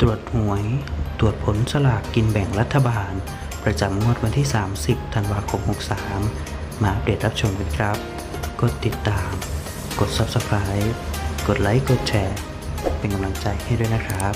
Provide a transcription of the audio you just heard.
ตรวจหวย ตรวจผลสลากกินแบ่งรัฐบาล ประจำงวดวันที่ 30 ธันวาคม 63 มาอัปเดตรับชมกันครับ กดติดตาม กด Subscribe กดไลค์ กดแชร์ เป็นกำลังใจให้ด้วยนะครับ